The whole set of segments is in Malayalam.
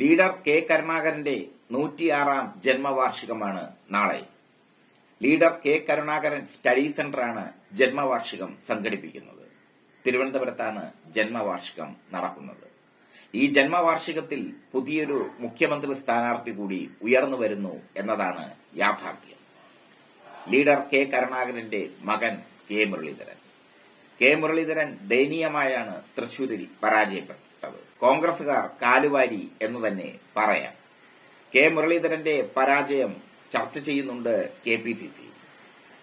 ലീഡർ കെ കരുണാകരന്റെ നൂറ്റിയാറാം ജന്മവാർഷികമാണ് നാളെ. ലീഡർ കെ കരുണാകരൻ സ്റ്റഡി സെന്ററാണ് ജന്മവാർഷികം സംഘടിപ്പിക്കുന്നത്. തിരുവനന്തപുരത്താണ് ജന്മവാർഷികം നടക്കുന്നത്. ഈ ജന്മവാർഷികത്തിൽ പുതിയൊരു മുഖ്യമന്ത്രി സ്ഥാനാർത്ഥി കൂടി ഉയർന്നു വരുന്നു എന്നതാണ് യാഥാർത്ഥ്യം. ലീഡർ കെ കരുണാകരന്റെ മകൻ കെ മുരളീധരൻ. കെ മുരളീധരൻ ദയനീയമായാണ് തൃശൂരിൽ പരാജയപ്പെട്ടത്. കോൺഗ്രസുകാർ കാലുവാരി എന്ന് തന്നെ പറയാം. കെ മുരളീധരന്റെ പരാജയം ചർച്ച ചെയ്യുന്നുണ്ട് K P C C.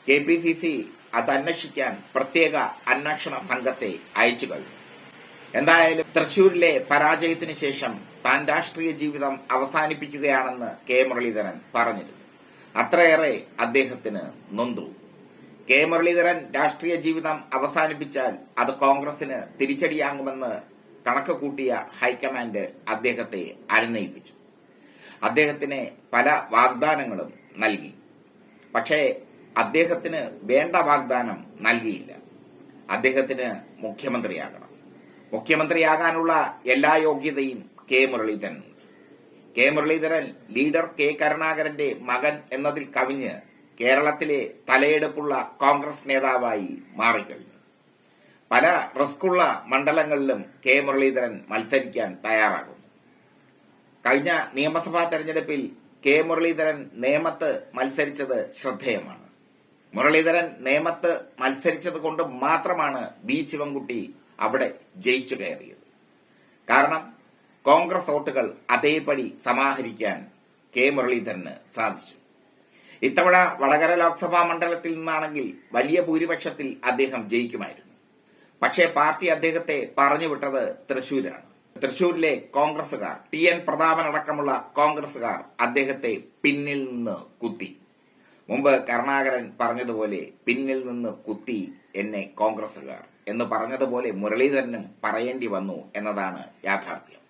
K P C C അത് അന്വേഷിക്കാൻ പ്രത്യേക അന്വേഷണ സംഘത്തെ അയച്ചു കഴിഞ്ഞു. എന്തായാലും തൃശൂരിലെ പരാജയത്തിന് ശേഷം താൻ രാഷ്ട്രീയ ജീവിതം അവസാനിപ്പിക്കുകയാണെന്ന് കെ മുരളീധരൻ പറഞ്ഞിരുന്നു. അത്രയേറെ അദ്ദേഹത്തിന് നൊന്തു. കെ മുരളീധരൻ രാഷ്ട്രീയ ജീവിതം അവസാനിപ്പിച്ചാൽ അത് കോൺഗ്രസിന് തിരിച്ചടിയാകുമെന്ന് കണക്ക് കൂട്ടിയ ഹൈക്കമാൻഡ് അദ്ദേഹത്തെ അനുനയിപ്പിച്ചു. അദ്ദേഹത്തിന് പല വാഗ്ദാനങ്ങളും നൽകി. പക്ഷേ അദ്ദേഹത്തിന് വേണ്ട വാഗ്ദാനം നൽകിയില്ല. അദ്ദേഹത്തിന് മുഖ്യമന്ത്രിയാകണം. മുഖ്യമന്ത്രിയാകാനുള്ള എല്ലാ യോഗ്യതയും കെ മുരളീധരനുണ്ട്. കെ മുരളീധരൻ ലീഡർ കെ കരുണാകരന്റെ മകൻ എന്നതിൽ കവിഞ്ഞ് കേരളത്തിലെ തലയെടുപ്പുള്ള കോൺഗ്രസ് നേതാവായി മാറിക്കഴിഞ്ഞു. പല റിസ്ക്കുള്ള മണ്ഡലങ്ങളിലും കെ മുരളീധരൻ മത്സരിക്കാൻ തയ്യാറാകുന്നു. കഴിഞ്ഞ നിയമസഭാ തെരഞ്ഞെടുപ്പിൽ കെ മുരളീധരൻ നേമത്ത് മത്സരിച്ചത് ശ്രദ്ധേയമാണ്. മുരളീധരൻ നേമത്ത് മത്സരിച്ചത് കൊണ്ട് മാത്രമാണ് ബി ശിവൻകുട്ടി അവിടെ ജയിച്ചു കയറിയത്. കാരണം കോൺഗ്രസ് വോട്ടുകൾ അതേപടി സമാഹരിക്കാൻ കെ മുരളീധരന് സാധിച്ചു. ഇത്തവണ വടകര ലോക്സഭാ മണ്ഡലത്തിൽ നിന്നാണെങ്കിൽ വലിയ ഭൂരിപക്ഷത്തിൽ അദ്ദേഹം ജയിക്കുമായിരുന്നു. പക്ഷേ പാർട്ടി അദ്ദേഹത്തെ പറഞ്ഞുവിട്ടത് തൃശൂരാണ്. തൃശൂരിലെ കോൺഗ്രസുകാർ ടി എൻ പ്രതാപൻ അടക്കമുള്ള കോൺഗ്രസുകാർ അദ്ദേഹത്തെ പിന്നിൽ നിന്ന് കുത്തി. മുമ്പ് കരുണാകരൻ പറഞ്ഞതുപോലെ പിന്നിൽ നിന്ന് കുത്തി എന്നെ കോൺഗ്രസുകാർ എന്ന് പറഞ്ഞതുപോലെ മുരളീധരനും പറയേണ്ടി വന്നു എന്നതാണ് യാഥാർത്ഥ്യം.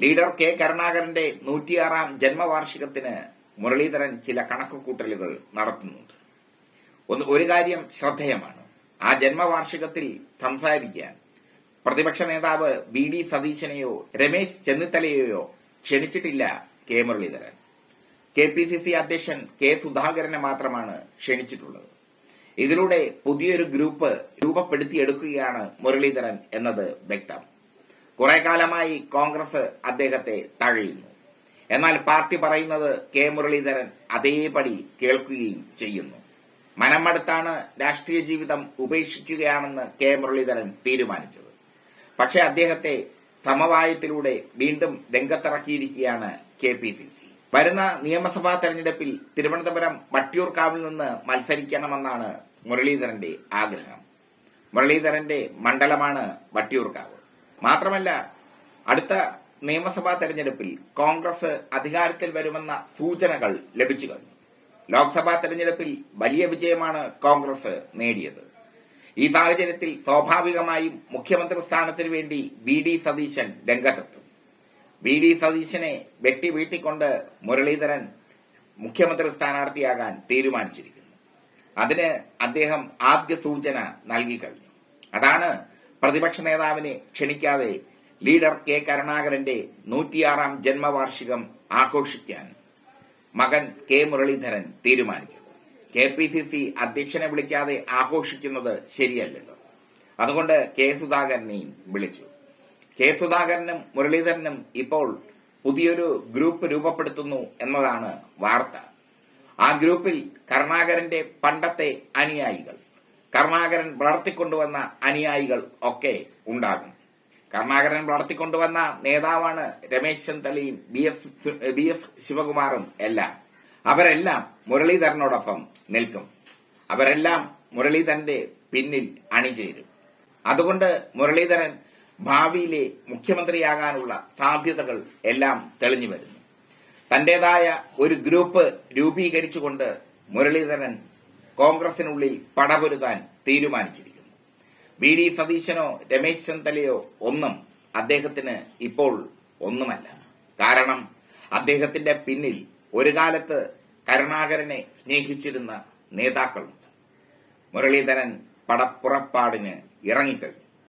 ലീഡർ കെ കരുണാകരന്റെ നൂറ്റിയാറാം ജന്മവാർഷികത്തിന് മുരളീധരൻ ചില കണക്കുകൂട്ടലുകൾ നടത്തുന്നുണ്ട്. ഒരു കാര്യം ശ്രദ്ധേയമാണ്. ആ ജന്മവാർഷികത്തിൽ സംസാരിക്കാൻ പ്രതിപക്ഷ നേതാവ് ബി ഡി സതീശനെയോ രമേശ് ചെന്നിത്തലയെയോ ക്ഷണിച്ചിട്ടില്ല K Muraleedharan. K P C C അധ്യക്ഷൻ കെ സുധാകരനെ മാത്രമാണ് ക്ഷണിച്ചിട്ടുള്ളത്. ഇതിലൂടെ പുതിയൊരു ഗ്രൂപ്പ് രൂപപ്പെടുത്തിയെടുക്കുകയാണ് മുരളീധരൻ എന്നത് വ്യക്തം. കുറെ കാലമായി കോൺഗ്രസ് അദ്ദേഹത്തെ തഴയുന്നു. എന്നാൽ പാർട്ടി പറയുന്നത് കെ മുരളീധരൻ അതേപടി കേൾക്കുകയും ചെയ്യുന്നു. മനമടുത്താണ് രാഷ്ട്രീയ ജീവിതം ഉപേക്ഷിക്കുകയാണെന്ന് കെ മുരളീധരൻ തീരുമാനിച്ചത്. പക്ഷേ അദ്ദേഹത്തെ സമവായത്തിലൂടെ വീണ്ടും രംഗത്തിറക്കിയിരിക്കുകയാണ് കെ പി സി സി. വരുന്ന നിയമസഭാ തെരഞ്ഞെടുപ്പിൽ തിരുവനന്തപുരം വട്ടിയൂർക്കാവിൽ നിന്ന് മത്സരിക്കണമെന്നാണ് മുരളീധരന്റെ ആഗ്രഹം. മുരളീധരന്റെ മണ്ഡലമാണ് വട്ടിയൂർക്കാവ്. മാത്രമല്ല അടുത്ത നിയമസഭാ തെരഞ്ഞെടുപ്പിൽ കോൺഗ്രസ് അധികാരത്തിൽ വരുമെന്ന സൂചനകൾ ലഭിച്ചു കഴിഞ്ഞു. ലോക്സഭാ തെരഞ്ഞെടുപ്പിൽ വലിയ വിജയമാണ് കോൺഗ്രസ് നേടിയത്. ഈ സാഹചര്യത്തിൽ സ്വാഭാവികമായും മുഖ്യമന്ത്രി സ്ഥാനത്തിനു വേണ്ടി വി ഡി സതീശൻ രംഗത്തെത്തും. വി ഡി സതീശനെ വെട്ടി വീട്ടിക്കൊണ്ട് മുരളീധരൻ മുഖ്യമന്ത്രി സ്ഥാനാർത്ഥിയാകാൻ തീരുമാനിച്ചിരിക്കുന്നു. അതിന് അദ്ദേഹം ആദ്യ സൂചന നൽകി കഴിഞ്ഞു. അതാണ് പ്രതിപക്ഷ നേതാവിനെ ക്ഷണിക്കാതെ ലീഡർ കെ കരുണാകരന്റെ നൂറ്റിയാറാം ജന്മവാർഷികം ആഘോഷിക്കാൻ മകൻ കെ മുരളീധരൻ തീരുമാനിച്ചു. കെ പി സി സി അധ്യക്ഷനെ വിളിക്കാതെ ആഘോഷിക്കുന്നത് ശരിയല്ലല്ലോ. അതുകൊണ്ട് കെ സുധാകരനെയും വിളിച്ചു. കെ സുധാകരനും മുരളീധരനും ഇപ്പോൾ പുതിയൊരു ഗ്രൂപ്പ് രൂപപ്പെടുത്തുന്നു എന്നതാണ് വാർത്ത. ആ ഗ്രൂപ്പിൽ കരുണാകരന്റെ പണ്ടത്തെ അനുയായികൾ കരുണാകരൻ വളർത്തിക്കൊണ്ടുവന്ന അനുയായികൾ ഒക്കെ ഉണ്ടാകും. കരുണാകരൻ വളർത്തിക്കൊണ്ടുവന്ന നേതാവാണ് രമേശ് ചെന്നിത്തലയും ബി എസ് ബി എസ് ശിവകുമാറും എല്ലാം. അവരെല്ലാം മുരളീധരനോടൊപ്പം നിൽക്കും. അവരെല്ലാം മുരളീധരന്റെ പിന്നിൽ അണിചേരും. അതുകൊണ്ട് മുരളീധരൻ ഭാവിയിലെ മുഖ്യമന്ത്രിയാകാനുള്ള സാധ്യതകൾ എല്ലാം തെളിഞ്ഞു വരുന്നു. തന്റേതായ ഒരു ഗ്രൂപ്പ് രൂപീകരിച്ചുകൊണ്ട് മുരളീധരൻ കോൺഗ്രസിനുള്ളിൽ പടപൊരുതാൻ തീരുമാനിച്ചിരിക്കുന്നു. വി ഡി സതീശനോ രമേശ് ചെന്തലയോ ഒന്നും അദ്ദേഹത്തിന് ഇപ്പോൾ ഒന്നുമല്ല. കാരണം അദ്ദേഹത്തിന്റെ പിന്നിൽ ഒരു കാലത്ത് കരുണാകരനെ സ്നേഹിച്ചിരുന്ന നേതാക്കളുണ്ട്. മുരളീധരൻ പടപ്പുറപ്പാടിന് ഇറങ്ങിക്കഴിഞ്ഞു.